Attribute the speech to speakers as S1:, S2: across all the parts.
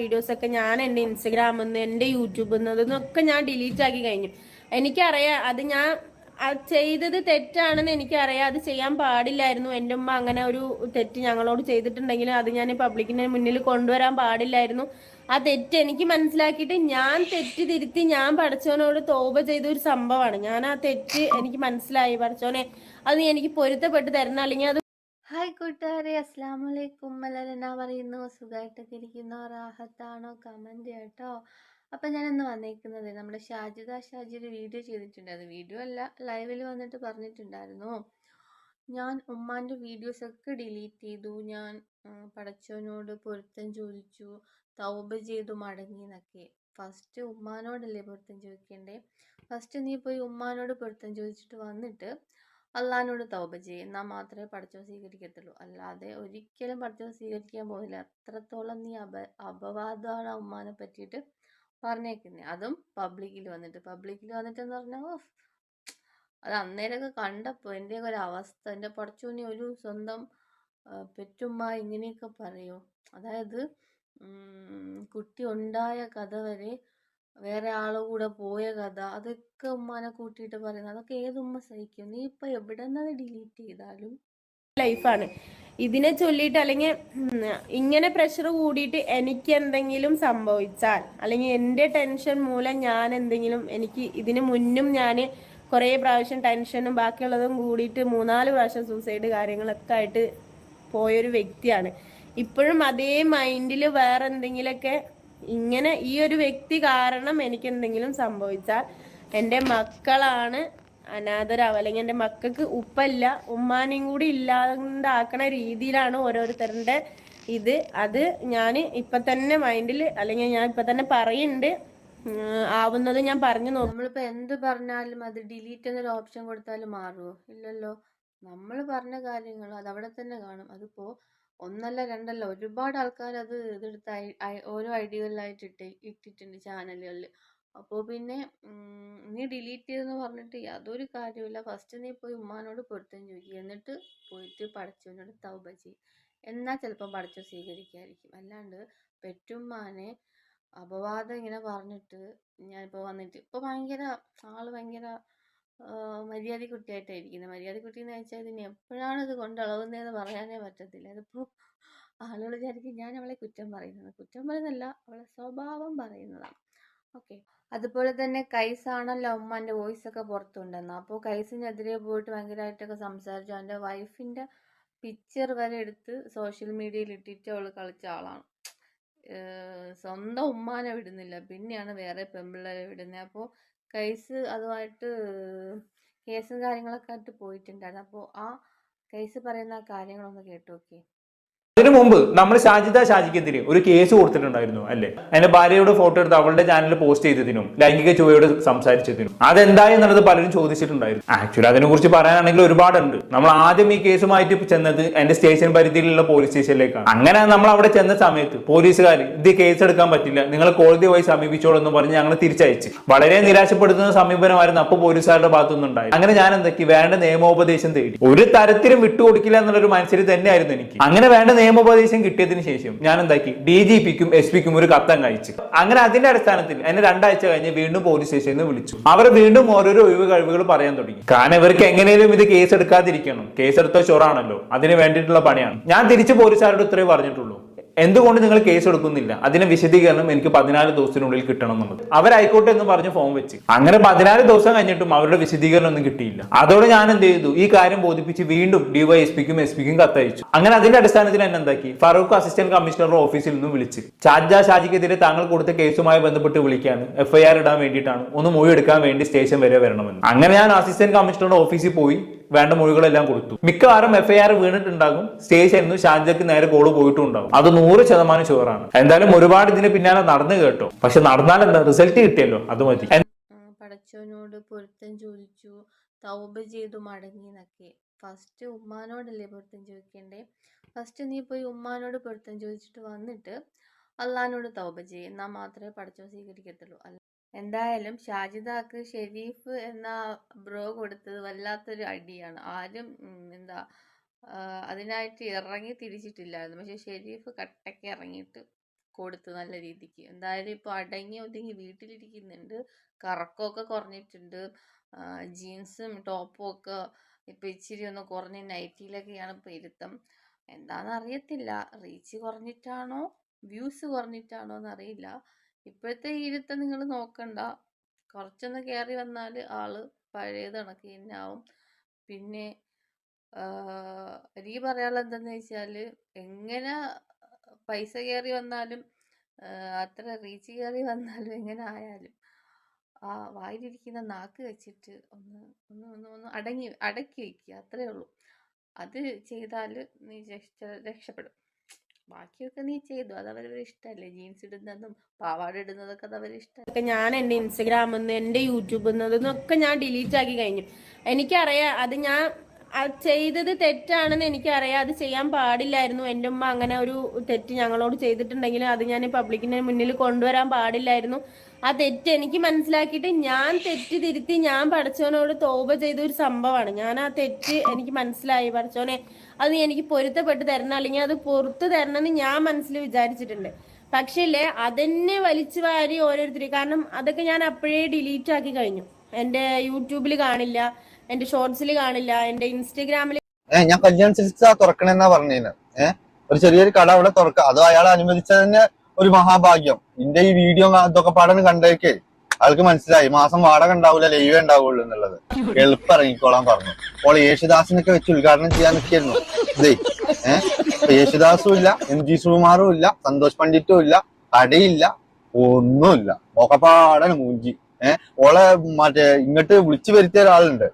S1: വീഡിയോസൊക്കെ ഞാൻ എന്റെ ഇൻസ്റ്റഗ്രാമിൽ നിന്ന് എന്റെ യൂട്യൂബിൽ നിന്ന് അതൊന്നൊക്കെ ഞാൻ ഡിലീറ്റ് ആക്കി കഴിഞ്ഞു. എനിക്കറിയാം അത് ഞാൻ ചെയ്തത് തെറ്റാണെന്ന് എനിക്കറിയാം. അത് ചെയ്യാൻ പാടില്ലായിരുന്നു. എന്റെ ഉമ്മ അങ്ങനെ ഒരു തെറ്റ് ഞങ്ങളോട് ചെയ്തിട്ടുണ്ടെങ്കിൽ അത് ഞാൻ പബ്ലിക്കിന് മുന്നിൽ കൊണ്ടുവരാൻ പാടില്ലായിരുന്നു. ആ തെറ്റ് എനിക്ക് മനസ്സിലാക്കിയിട്ട് ഞാൻ തെറ്റ് തിരുത്തി ഞാൻ പഠിച്ചവനോട് തോപ ചെയ്ത ഒരു സംഭവമാണ്. ഞാൻ ആ തെറ്റ് എനിക്ക് മനസ്സിലായി. പഠിച്ചവനെ അത് എനിക്ക് പൊരുത്തപ്പെട്ട് തരണം. അല്ലെങ്കിൽ അത്
S2: ഹായ് കൂട്ടുകാരെ. അസ്സാം വലൈക്കും എല്ലാവരും എന്നാ പറയുന്നു? സുഖമായിട്ടൊക്കെ ഇരിക്കുന്നോ. റാഹത്താണോ? കമന്റ് കേട്ടോ അപ്പം ഞാനിന്ന് വന്നേക്കുന്നത് നമ്മുടെ ഷാജിദ ഷാജി ഒരു വീഡിയോ ചെയ്തിട്ടുണ്ടായിരുന്നു വീഡിയോ അല്ല ലൈവിൽ വന്നിട്ട് പറഞ്ഞിട്ടുണ്ടായിരുന്നു. ഞാൻ ഉമ്മാന്റെ വീഡിയോസൊക്കെ ഡിലീറ്റ് ചെയ്തു. ഞാൻ പടച്ചവനോട് പൊരുത്തം ചോദിച്ചു. തൗബ ചെയ്തു മടങ്ങി എന്നൊക്കെ. ഫസ്റ്റ് ഉമ്മാനോടല്ലേ പൊരുത്തം ചോദിക്കേണ്ടേ? ഫസ്റ്റ് നീ പോയി ഉമ്മാനോട് പൊരുത്തം ചോദിച്ചിട്ട് വന്നിട്ട് അള്ളഹാനോട് തൗബ ചെയ്യും. എന്നാൽ മാത്രമേ പഠിച്ചോ സ്വീകരിക്കത്തുള്ളൂ. അല്ലാതെ ഒരിക്കലും പഠിച്ചോ സ്വീകരിക്കാൻ പോകില്ല അത്രത്തോളം നീ അപ അപവാദമാണ് ഉമ്മാനെ പറ്റിയിട്ട് പറഞ്ഞേക്കുന്നത് അതും പബ്ലിക്കിൽ വന്നിട്ട്. പബ്ലിക്കിൽ വന്നിട്ടെന്ന് പറഞ്ഞാൽ ഓഫ്. അത് അന്നേരമൊക്കെ കണ്ടപ്പോൾ എന്റെയൊക്കെ ഒരു അവസ്ഥ. എന്റെ പഠിച്ചോനി ഒരു സ്വന്തം പെറ്റുമ്മ ഇങ്ങനെയൊക്കെ പറയൂ. അതായത് കുട്ടി ഉണ്ടായ കഥ വരെ വേറെ ആളെ കൂടെ പോയ കഥ അതൊക്കെ ഉമ്മാനെ കൂട്ടിയിട്ട് പറയുന്നത് അതൊക്കെ ഏത് ഉമ്മ സഹിക്കും? നീ ഇപ്പൊ എവിടെ നിന്നത് ഡിലീറ്റ് ചെയ്താലും?
S1: ലൈഫാണ് ഇതിനെ ചൊല്ലിയിട്ട് അല്ലെങ്കിൽ ഇങ്ങനെ പ്രഷർ കൂടിയിട്ട് എനിക്ക് എന്തെങ്കിലും സംഭവിച്ചാൽ അല്ലെങ്കിൽ എന്റെ ടെൻഷൻ മൂലം ഞാൻ എന്തെങ്കിലും എനിക്ക് ഇതിന് മുന്നും ഞാൻ കുറേ പ്രാവശ്യം ടെൻഷനും ബാക്കിയുള്ളതും കൂടിയിട്ട് മൂന്നാൽ പ്രാവശ്യം സൂസൈഡ് കാര്യങ്ങളൊക്കെ ആയിട്ട് പോയൊരു വ്യക്തിയാണ്. ഇപ്പോഴും അതേ മൈൻഡിൽ വേറെ എന്തെങ്കിലുമൊക്കെ ഇങ്ങനെ ഈ ഒരു വ്യക്തി കാരണം എനിക്ക് എന്തെങ്കിലും സംഭവിച്ചാൽ എന്റെ മക്കളാണ് അനാഥരാവുക അല്ലെങ്കിൽ എന്റെ മക്കൾക്ക് ഉപ്പല്ല ഉമ്മാനെയും കൂടി ഇല്ലാണ്ടാക്കണ രീതിയിലാണ് ഓരോരുത്തരുടെ ഇത്. അത് ഞാൻ ഇപ്പൊ തന്നെ മൈൻഡിൽ അല്ലെങ്കിൽ ഞാൻ ഇപ്പൊ തന്നെ പറയുന്നുണ്ട്. ആവുന്നത് ഞാൻ പറഞ്ഞു
S2: നമ്മളിപ്പോ എന്ത് പറഞ്ഞാലും അത് ഡിലീറ്റ് എന്നൊരു ഓപ്ഷൻ കൊടുത്താലും മാറുമോ ഇല്ലല്ലോ. നമ്മൾ പറഞ്ഞ കാര്യങ്ങൾ അത് അവിടെ തന്നെ കാണും. അതിപ്പോ ഒന്നല്ല രണ്ടല്ല ഒരുപാട് ആൾക്കാർ അത് ഇതെടുത്ത് ഓരോ ഐഡിയകളിലായിട്ട് ഇട്ട് ഇട്ടിട്ടുണ്ട് ചാനലുകളിൽ അപ്പോൾ പിന്നെ നീ ഡിലീറ്റ് ചെയ്തെന്ന് പറഞ്ഞിട്ട് യാതൊരു കാര്യമില്ല ഫസ്റ്റ് നീ പോയി ഉമ്മാനോട് പൊരുത്തം ചോദിക്കുക എന്നിട്ട് പോയിട്ട് പടച്ചവനോട് തൗബ ചെയ്യും. എന്നാൽ ചിലപ്പം പഠിച്ചോ സ്വീകരിക്കായിരിക്കും. അല്ലാണ്ട് പെറ്റുമ്മാനെ അപവാദം ഇങ്ങനെ പറഞ്ഞിട്ട് ഞാനിപ്പോൾ വന്നിട്ട് ഇപ്പോൾ ഭയങ്കര ആൾ ഭയങ്കര മര്യാദ കുട്ടിയായിട്ടായിരിക്കുന്നത് മര്യാദ കുട്ടി എന്ന് വെച്ചാൽ ഇതിന് എപ്പോഴാണ് ഇത് കൊണ്ടളവുന്നതെന്ന് പറയാനേ പറ്റത്തില്ല. അതിപ്പോൾ ആളുകൾ വിചാരിക്കും ഞാൻ അവളെ കുറ്റം പറയുന്നത് കുറ്റം പറയുന്നല്ല അവളെ സ്വഭാവം പറയുന്നതാണ്. ഓക്കെ. അതുപോലെ തന്നെ കൈസാണല്ലോ വോയിസ് ഒക്കെ പുറത്തുണ്ടെന്ന്. അപ്പോൾ കൈസിനെതിരെ പോയിട്ട് ഭയങ്കരമായിട്ടൊക്കെ സംസാരിച്ചു. അവന്റെ വൈഫിന്റെ പിക്ചർ വരെ എടുത്ത് സോഷ്യൽ മീഡിയയിൽ ഇട്ടിട്ട് അവൾ കളിച്ച ആളാണ്. സ്വന്തം ഉമ്മാനെ വിടുന്നില്ല. പിന്നെയാണ് വേറെ പെമ്പിള്ളേരെ വിടുന്നത് അപ്പോൾ കേസ് അതുമായിട്ട് കേസും കാര്യങ്ങളൊക്കെ ആയിട്ട് പോയിട്ടുണ്ടായിരുന്നു. അപ്പോൾ ആ കേസ് പറയുന്ന കാര്യങ്ങളൊന്ന് കേട്ടു നോക്കിയേ
S3: അതിനു മുമ്പ് നമ്മൾ ഷാജിത ഷാജിക്കെതിരെ ഒരു കേസ് കൊടുത്തിട്ടുണ്ടായിരുന്നു അല്ലേ? അതിന്റെ ഭാര്യയുടെ ഫോട്ടോ എടുത്ത് അവളുടെ ചാനലിൽ പോസ്റ്റ് ചെയ്തതിനും ലൈംഗിക ചുവയോട് സംസാരിച്ചതിനും. അതെന്തായി എന്നുള്ളത് പലരും ചോദിച്ചിട്ടുണ്ടായിരുന്നു. ആക്ച്വലി അതിനെ കുറിച്ച് പറയാനാണെങ്കിൽ ഒരുപാടുണ്ട്. നമ്മൾ ആദ്യം ഈ കേസുമായിട്ട് ചെന്നത് എന്റെ സ്റ്റേഷൻ പരിധിയിലുള്ള പോലീസ് സ്റ്റേഷനിലേക്കാണ് അങ്ങനെ നമ്മൾ അവിടെ ചെന്ന സമയത്ത് പോലീസുകാർ ഇത് കേസ് എടുക്കാൻ പറ്റില്ല. നിങ്ങൾ കോടതി പോയി സമീപിച്ചോളൂ എന്ന് പറഞ്ഞ് ഞങ്ങൾ തിരിച്ചയച്ച്. വളരെ നിരാശപ്പെടുത്തുന്ന സമീപനമായിരുന്നു അപ്പോൾ പോലീസുകാരുടെ ഭാഗത്തുനിന്നുണ്ടായി അങ്ങനെ ഞാൻ എന്തൊക്കെ വേണ്ട നിയമോപദേശം തേടി. ഒരു തരത്തിലും വിട്ടുകൊടുക്കില്ല എന്നുള്ള ഒരു മനസ്സിൽ തന്നെയായിരുന്നു എനിക്ക്. അങ്ങനെ വേണ്ട നിയമോപദേശം കിട്ടിയതിന് ശേഷം ഞാൻ എന്താക്കി ഡി ജി പിക്കും എസ് പിക്കും ഒരു കത്തം അയച്ചു. അങ്ങനെ അതിന്റെ അടിസ്ഥാനത്തിൽ എന്നെ രണ്ടാഴ്ച കഴിഞ്ഞ് വീണ്ടും പോലീസ് സ്റ്റേഷനിൽ നിന്ന് വിളിച്ചു. അവർ വീണ്ടും ഓരോരോ ഒഴിവ് കഴിവുകൾ പറയാൻ തുടങ്ങി. കാരണം ഇവർക്ക് എങ്ങനെയും ഇത് കേസ് എടുക്കാതിരിക്കണം കേസ് എടുത്ത ചൊറാണല്ലോ. അതിന് വേണ്ടിയിട്ടുള്ള പണിയാണ്. ഞാൻ തിരിച്ച് പോലീസുകാരോട് ഇത്രേ പറഞ്ഞിട്ടുള്ളൂ. എന്തുകൊണ്ട് നിങ്ങൾ കേസ് എടുക്കുന്നില്ല? അതിന് വിശദീകരണം എനിക്ക് പതിനാല് ദിവസത്തിനുള്ളിൽ കിട്ടണം എന്നുള്ളത്. അവരായിക്കോട്ടെ എന്ന് പറഞ്ഞ് ഫോം വെച്ച്. അങ്ങനെ പതിനാല് ദിവസം കഴിഞ്ഞിട്ടും അവരുടെ വിശദീകരണം ഒന്നും കിട്ടിയില്ല. അതോടെ ഞാൻ എന്ത് ചെയ്തു? ഈ കാര്യം ബോധിപ്പിച്ച് വീണ്ടും ഡിവൈഎസ്പിക്കും എസ് പിക്കും കത്തയച്ചു. അങ്ങനെ അതിന്റെ അടിസ്ഥാനത്തിൽ എന്നെ എന്താക്കി? ഫറൂഖ് അസിസ്റ്റന്റ് കമ്മീഷണറുടെ ഓഫീസിൽ നിന്നും വിളിച്ച്. ഷാജ ഷാജിക്കെതിരെ താങ്കൾ കൊടുത്ത കേസുമായി ബന്ധപ്പെട്ട് വിളിക്കാണ്. എഫ്ഐആർ ഇടാൻ വേണ്ടിയിട്ടാണ്. ഒന്ന് മൊഴി എടുക്കാൻ വേണ്ടി സ്റ്റേഷൻ വരെ വരണമെന്ന്. അങ്ങനെ ഞാൻ അസിസ്റ്റന്റ് കമ്മീഷണറുടെ ഓഫീസിൽ പോയി. വേണ്ട മൊഴികളെല്ലാം കൊടുത്തു. മിക്കവാറും എഫ്ഐആർ വീണിട്ടുണ്ടാകും. സ്റ്റേഷനിൽ നിന്ന് ഷാൻജക്ക് നേരെ കോൾ പോയിട്ടും ഉണ്ടാകും അത് നൂറ് ശതമാനം ഷുവറാണ് എന്തായാലും ഒരുപാട് ഇതിന് പിന്നാലെ നടന്നു കേട്ടോ. പക്ഷെ നടന്നാൽ എന്താ? റിസൾട്ട് കിട്ടിയല്ലോ. അത് മതി.
S2: പടച്ചവനോട് പൊരുത്തം ചോദിച്ചു. തൗബ ചെയ്തു മടങ്ങി എന്നൊക്കെ. ഫസ്റ്റ് ഉമ്മാനോടല്ലേ പൊരുത്തം ചോദിക്കണ്ടേ? ഫസ്റ്റ് നീ പോയി ഉമ്മാനോട് പൊരുത്തം ചോദിച്ചിട്ട് വന്നിട്ട് അള്ളഹാനോട് തൗബ ചെയ്യും. എന്നാൽ മാത്രമേ പടച്ചോ സ്വീകരിക്കത്തുള്ളൂ. അല്ല എന്തായാലും ഷാജിദാക്ക് ഷെരീഫ് എന്ന ബ്രോ കൊടുത്തത് വല്ലാത്തൊരു അടിയാണ്. ആരും എന്താ അതിനായിട്ട് ഇറങ്ങി തിരിച്ചിട്ടില്ലായിരുന്നു. പക്ഷെ ഷെരീഫ് കട്ടയ്ക്ക് ഇറങ്ങിയിട്ട് കൊടുത്ത് നല്ല രീതിക്ക്. എന്തായാലും ഇപ്പോൾ അടങ്ങി ഒതുങ്ങി വീട്ടിലിരിക്കുന്നുണ്ട്. കറക്കമൊക്കെ കുറഞ്ഞിട്ടുണ്ട്. ജീൻസും ടോപ്പും ഒക്കെ ഇപ്പൊ ഇച്ചിരി ഒന്ന് കുറഞ്ഞ് നൈറ്റിയിലൊക്കെയാണ് ഇപ്പോൾ ഇരുത്തം. എന്താണെന്ന് അറിയത്തില്ല. റീച്ച് കുറഞ്ഞിട്ടാണോ? വ്യൂസ് കുറഞ്ഞിട്ടാണോ എന്നറിയില്ല. ഇപ്പോഴത്തെ ഈ നിങ്ങൾ നോക്കണ്ട. കുറച്ചൊന്ന് കയറി വന്നാൽ ആൾ പഴയത് കണക്ക് തന്നെ ആവും. പിന്നെ എനിക്ക് പറയാനുള്ളത് എന്താന്ന് വെച്ചാൽ എങ്ങനെ പൈസ കയറി വന്നാലും അത്ര റീച്ച് കയറി വന്നാലും എങ്ങനെ ആയാലും ആ വായിലിരിക്കുന്ന നാക്ക് വെച്ചിട്ട് ഒന്ന് ഒന്ന് ഒന്ന് ഒന്ന് അടങ്ങി അടക്കി വെക്കുക. അത്രയേ ഉള്ളൂ. അത് ചെയ്താൽ നീ രക്ഷ രക്ഷപ്പെടും. ബാക്കിയൊക്കെ നീ ചെയ്തു. അത് അവരവരുടെ ഇഷ്ടമല്ലേ ജീൻസ് ഇടുന്നതും പാവാട ഇടുന്നതൊക്കെ അത് ഇഷ്ടം
S1: ഒക്കെ ഞാൻ എന്റെ ഇൻസ്റ്റഗ്രാമിൽ നിന്ന് എന്റെ യൂട്യൂബിൽ നിന്ന് ഞാൻ ഡിലീറ്റ് ആക്കി കഴിഞ്ഞു. എനിക്കറിയാം അത് ഞാൻ ചെയ്തത് തെറ്റാണെന്ന് എനിക്കറിയാം. അത് ചെയ്യാൻ പാടില്ലായിരുന്നു. എന്റെ ഉമ്മ അങ്ങനെ ഒരു തെറ്റ് ഞങ്ങളോട് ചെയ്തിട്ടുണ്ടെങ്കിൽ അത് ഞാൻ പബ്ലിക്കിന് മുന്നിൽ കൊണ്ടുവരാൻ പാടില്ലായിരുന്നു. ആ തെറ്റ് എനിക്ക് മനസ്സിലാക്കിയിട്ട് ഞാൻ തെറ്റ് തിരുത്തി ഞാൻ പഠിച്ചവനോട് തോപ ചെയ്ത ഒരു സംഭവമാണ്. ഞാൻ ആ തെറ്റ് എനിക്ക് മനസ്സിലായി പഠിച്ചവനെ. അത് എനിക്ക് പൊരുത്തപ്പെട്ട് തരണം അല്ലെങ്കിൽ അത് പുറത്ത് എന്ന് ഞാൻ മനസ്സിൽ വിചാരിച്ചിട്ടുണ്ട്. പക്ഷേ അതെന്നെ വലിച്ചു വാരി ഓരോരുത്തർ കാരണം അതൊക്കെ ഞാൻ അപ്പോഴേ ഡിലീറ്റ് ആക്കി കഴിഞ്ഞു. എന്റെ യൂട്യൂബിൽ കാണില്ല. എന്റെ ഷോർട്സിൽ കാണില്ല എന്റെ ഇൻസ്റ്റഗ്രാമിൽ
S4: ഏഹ് ഞാൻ കല്യാൺ സിൽക്സ് തുറക്കണെന്നാ പറഞ്ഞിരുന്നത് ഏഹ് ഒരു ചെറിയൊരു കട അവിടെ തുറക്കുക അത് അയാൾ അനുവദിച്ചത് തന്നെ ഒരു മഹാഭാഗ്യം. നിന്റെ ഈ വീഡിയോ ഇതൊക്കെ പാടാൻ കണ്ടേക്കേ. ആൾക്ക് മനസ്സിലായി. മാസം വാടക ഉണ്ടാവില്ല ലൈവേ ഉണ്ടാവുള്ളൂ എന്നുള്ളത്. എളുപ്പം ഇറങ്ങിക്കോളാൻ പറഞ്ഞു. അപ്പോൾ യേശുദാസിനൊക്കെ വെച്ച് ഉദ്ഘാടനം ചെയ്യാൻ നിൽക്കായിരുന്നു. യേശുദാസും ഇല്ല എം ജി സുകുമാറും ഇല്ല സന്തോഷ് പണ്ഡിറ്റും ഇല്ല കടയില്ല ഒന്നുമില്ല. ഒക്കെപ്പാടന് മൂഞ്ചി. ഏഹ് ഓളെ മറ്റേ ഇങ്ങോട്ട് വിളിച്ചു വരുത്തിയ ഒരാളുണ്ട്.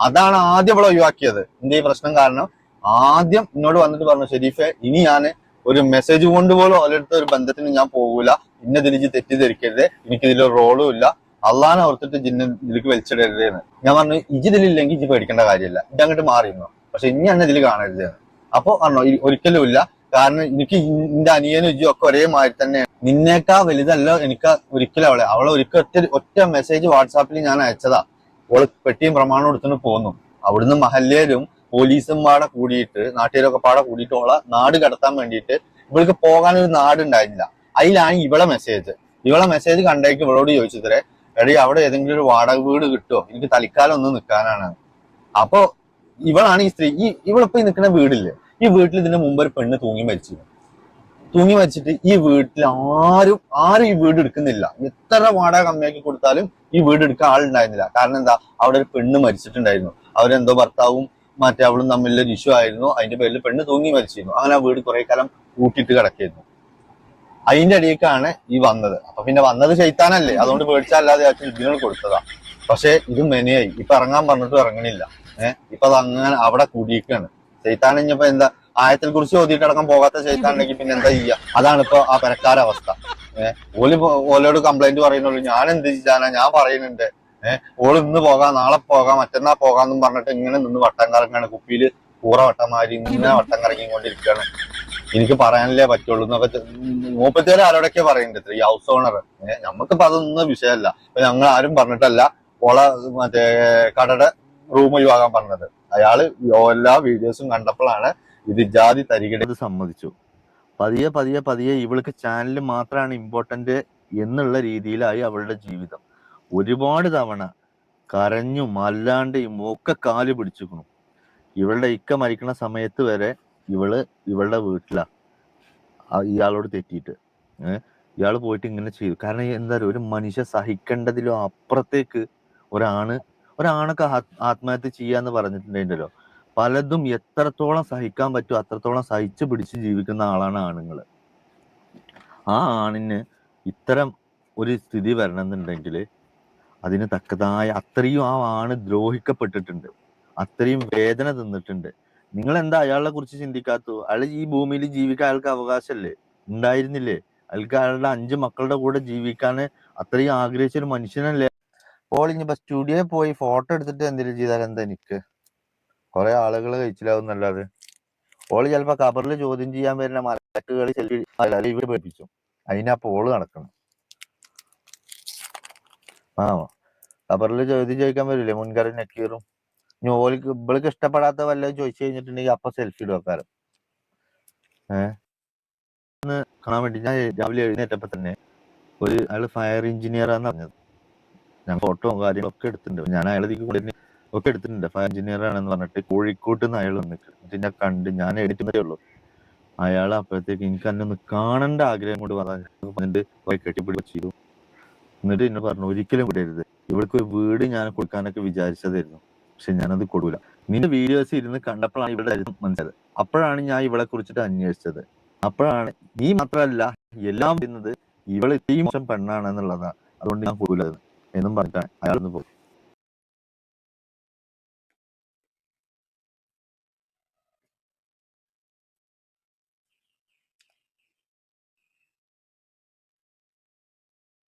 S4: അതാണ് ആദ്യം ഇവിടെ ഒഴിവാക്കിയത്. എന്റെ ഈ പ്രശ്നം കാരണം? ആദ്യം എന്നോട് വന്നിട്ട് പറഞ്ഞു ഷെരീഫെ ഇനി ഞാൻ ഒരു മെസ്സേജ് കൊണ്ടുപോലും അവരെടുത്ത ഒരു ബന്ധത്തിന് ഞാൻ പോകൂല. ഇന്ന ഇതിലിജ് തെറ്റിദ്ധരിക്കരുത്. എനിക്കിതിലൊരു റോളും ഇല്ല. അള്ളാനെ ഓർത്തിട്ട് ജിന്ന ഇതിലേക്ക് വലിച്ചിടരുത് എന്ന്. ഞാൻ പറഞ്ഞു ഇജിതിലില്ലെങ്കിൽ ഇജ് പേടിക്കേണ്ട കാര്യമില്ല. ഇത് അങ്ങോട്ട് മാറിയിരുന്നു. പക്ഷെ ഇനി എന്നെ ഇതിൽ കാണരുത് അപ്പൊ പറഞ്ഞോ ഒരിക്കലും ഇല്ല. കാരണം എനിക്ക് എന്റെ അനിയനും ഇജും ഒക്കെ ഒരേ മാതിരി തന്നെ നിന്നേക്കാ വലുതല്ല എനിക്ക് ഒരിക്കലും അവളെ. അവളെ ഒരിക്കൽ ഒറ്റ ഒറ്റ മെസ്സേജ് വാട്സാപ്പിൽ ഞാൻ അയച്ചതാ. ഓൾ പെട്ടിയും പ്രമാണം എടുത്തിട്ട് പോന്നു. അവിടുന്ന് മഹല്ലേരും പോലീസും പാടെ കൂടിയിട്ട് നാട്ടുകാരൊക്കെ പാടെ കൂടിയിട്ട് ഓളെ നാട് കടത്താൻ വേണ്ടിയിട്ട് ഇവൾക്ക് പോകാൻ ഒരു നാട് ഉണ്ടായിരുന്നില്ല അതിലാണ് ഇവളെ മെസ്സേജ് ഇവളെ മെസ്സേജ് കണ്ടേക്ക് ഇവളോട് ചോദിച്ചത്രേ എടി അവിടെ ഏതെങ്കിലും ഒരു വാടക വീട് കിട്ടുമോ എനിക്ക് തൽക്കാലം ഒന്ന് നിൽക്കാനാണ് അപ്പോ ഇവളാണ് ഈ സ്ത്രീ ഈ ഇവളിപ്പോ നിൽക്കുന്ന വീടില്ലേ? ഈ വീട്ടിൽ ഇതിന്റെ മുമ്പ് ഒരു പെണ്ണ് തൂങ്ങി മരിച്ചു തൂങ്ങി വെച്ചിട്ട് ഈ വീട്ടിൽ ആരും ആരും ഈ വീട് എടുക്കുന്നില്ല. എത്ര വാടക കമ്മിയാക്കി കൊടുത്താലും ഈ വീട് എടുക്കാൻ ആളുണ്ടായിരുന്നില്ല. കാരണം എന്താ? അവിടെ ഒരു പെണ്ണ് മരിച്ചിട്ടുണ്ടായിരുന്നു. അവരെന്തോ ഭർത്താവും മറ്റേ അവളും തമ്മിലൊരു ഇഷ്യൂ ആയിരുന്നു. അതിന്റെ പേരിൽ പെണ്ണ് തൂങ്ങി മരിച്ചിരുന്നു. അങ്ങനെ ആ വീട് കുറെ കാലം കൂട്ടിയിട്ട് കിടക്കായിരുന്നു. അതിന്റെ അടിയേക്കാണ് ഈ വന്നത്. അപ്പൊ പിന്നെ വന്നത് ചെയ്താനല്ലേ അതുകൊണ്ട് പേടിച്ചല്ലാതെ ആ ഇതിനോട് കൊടുത്തതാ. പക്ഷെ ഇത് മെനയായി. ഇപ്പൊ ഇറങ്ങാൻ പറഞ്ഞിട്ട് ഇറങ്ങണില്ല. ഏഹ് ഇപ്പൊ അത് അങ്ങനെ അവിടെ കൂടിയേക്കാണ് ചെയ്ത്താൻ കഴിഞ്ഞപ്പോ എന്താ? ആയത്തിൽ കുറിച്ച് ഓതിയിട്ട് അടക്കം പോകാത്ത ചെയ്ത്താണെങ്കിൽ പിന്നെ എന്താ ചെയ്യാ? അതാണ് ഇപ്പൊ ആ പെരക്കാരവസ്ഥ ഏഹ് ഓൽ ഓലോട് കംപ്ലൈന്റ് പറയുന്നുള്ളൂ ഞാൻ എന്ത് ചെയ്യാനാ ഞാൻ പറയുന്നുണ്ട്. ഏഹ് ഓൾ ഇന്ന് പോകാം നാളെ പോകാം മറ്റന്നാ പോകാന്നും പറഞ്ഞിട്ട് ഇങ്ങനെ നിന്ന് വട്ടം കറങ്ങാണ്. കുപ്പിയിൽ കൂറ വട്ടമാരി ഇങ്ങനെ വട്ടം കറങ്ങിക്കൊണ്ടിരിക്കുകയാണ്. എനിക്ക് പറയാനല്ലേ പറ്റുള്ളൂ എന്നൊക്കെ മൂപ്പത്തേരെ ആരോടൊക്കെ പറയുന്നുണ്ട് ഈ ഹൗസ് ഓണർ നമുക്കിപ്പോ അതൊന്നും വിഷയമല്ല. ഇപ്പൊ ഞങ്ങൾ ആരും പറഞ്ഞിട്ടല്ല ഓള മറ്റേ കടയുടെ റൂം ഒഴിവാക്കാൻ പറഞ്ഞത്. അയാൾ എല്ലാ വീഡിയോസും കണ്ടപ്പോഴാണ് ഇത് ജാതി തരികിട
S5: അത് സമ്മതിച്ചു. പതിയെ പതിയെ പതിയെ ഇവൾക്ക് ചാനൽ മാത്രമാണ് ഇമ്പോർട്ടന്റ് എന്നുള്ള രീതിയിലായി അവളുടെ ജീവിതം. ഒരുപാട് തവണ കരഞ്ഞു അല്ലാണ്ടെയും ഒക്കെ കാൽ പിടിച്ചിരിക്കണം ഇവളുടെ ഇക്ക മരിക്കണ സമയത്ത് വരെ ഇവൾ ഇവളുടെ വീട്ടിലാ. ഇയാളോട് തെറ്റിയിട്ട്. ഇയാൾ പോയിട്ട് ഇങ്ങനെ ചെയ്തു. കാരണം എന്താ ഒരു മനുഷ്യ സഹിക്കേണ്ടതിലും അപ്പുറത്തേക്ക് ഒരാണ് ഒരാണൊക്കെ ആത്മഹത്യ ചെയ്യാന്ന് പറഞ്ഞിട്ടുണ്ടെങ്കിലോ പലതും എത്രത്തോളം സഹിക്കാൻ പറ്റും അത്രത്തോളം സഹിച്ചു പിടിച്ച് ജീവിക്കുന്ന ആളാണ് ആണുങ്ങൾ. ആ ആണിന് ഇത്തരം ഒരു സ്ഥിതി വരണമെന്നുണ്ടെങ്കിൽ അതിന് തക്കതായ അത്രയും ആ ആണ് ദ്രോഹിക്കപ്പെട്ടിട്ടുണ്ട്. അത്രയും വേദന തിന്നിട്ടുണ്ട്. നിങ്ങൾ എന്താ അയാളെ കുറിച്ച് ചിന്തിക്കാത്തു അയാൾ ഈ ഭൂമിയിൽ ജീവിക്കാൻ അയാൾക്ക് അവകാശമല്ലേ? ഉണ്ടായിരുന്നില്ലേ? അയാൾക്ക് അയാളുടെ അഞ്ച് മക്കളുടെ കൂടെ ജീവിക്കാൻ അത്രയും ആഗ്രഹിച്ച ഒരു മനുഷ്യനല്ലേ? അപ്പോൾ ഇനിയിപ്പോ സ്റ്റുഡിയോയിൽ പോയി ഫോട്ടോ എടുത്തിട്ട് എന്തെങ്കിലും ചെയ്താൽ എന്താ എനിക്ക്? കുറെ ആളുകൾ കഴിച്ചിലാവും എന്നല്ലാതെ ഓൾ ചിലപ്പോ കബറിൽ ചോദ്യം ചെയ്യാൻ വരുന്ന മലക്കുകൾ ഇവർ പഠിപ്പിച്ചു അതിനാ പോൾ നടക്കണം. ആ കബറിൽ ചോദ്യം ചോദിക്കാൻ വരില്ലേ മുൻകറി നക്കീറും. ഇനി ഓൾക്ക് ഇവൾക്ക് ഇഷ്ടപ്പെടാത്ത വല്ലതും ചോദിച്ചു കഴിഞ്ഞിട്ടുണ്ടെങ്കിൽ അപ്പൊ സെൽഫി ഇടുവക്കാരം ഏഹ് കാണാൻ വേണ്ടി ഞാൻ രാവിലെ എഴുന്നേറ്റപ്പോ തന്നെ ഒരു അയാൾ ഫയർ എഞ്ചിനീയർ ആണെന്ന് പറഞ്ഞത്. ഞാൻ ഫോട്ടോ കാര്യങ്ങളൊക്കെ എടുത്തിട്ടുണ്ട്. ഞാൻ അയാളെ കൊണ്ടുവരുന്ന ഒക്കെ എടുത്തിട്ടുണ്ട്. ഫയർ എഞ്ചിനീയർ ആണെന്ന് പറഞ്ഞിട്ട് കോഴിക്കോട്ട് നിന്ന് അയാൾ വന്നിട്ട്. എന്നിട്ട് ഞാൻ കണ്ട് ഞാൻ എഴുന്നേറ്റേ ഉള്ളൂ. അയാൾ അപ്പോഴത്തേക്ക് എനിക്ക് എന്നെ ഒന്ന് കാണേണ്ട ആഗ്രഹം കൊണ്ട് പറഞ്ഞു കെട്ടിപ്പിടിക്കുക ചെയ്തു. എന്നിട്ട് എന്നെ പറഞ്ഞു ഒരിക്കലും വിടരുത്. ഇവൾക്ക് ഒരു വീട് ഞാൻ കൊടുക്കാനൊക്കെ വിചാരിച്ചതായിരുന്നു. പക്ഷെ ഞാനത് കൊടുക്കില്ല നിന്റെ വീഡിയോസ് ഇരുന്ന് കണ്ടപ്പോഴാണ് ഇവിടെ മനസ്സിലായത്. അപ്പോഴാണ് ഞാൻ ഇവളെ കുറിച്ചിട്ട് അന്വേഷിച്ചത്. അപ്പോഴാണ് നീ മാത്രമല്ല എല്ലാം പറയുന്നത് ഇവൾ ഇത്രയും മോശം പെണ്ണാണെന്നുള്ളതാണ് അതുകൊണ്ട് ഞാൻ കൊടുക്കില്ല എന്നും പറഞ്ഞിട്ടാണ് അയാൾ പോകും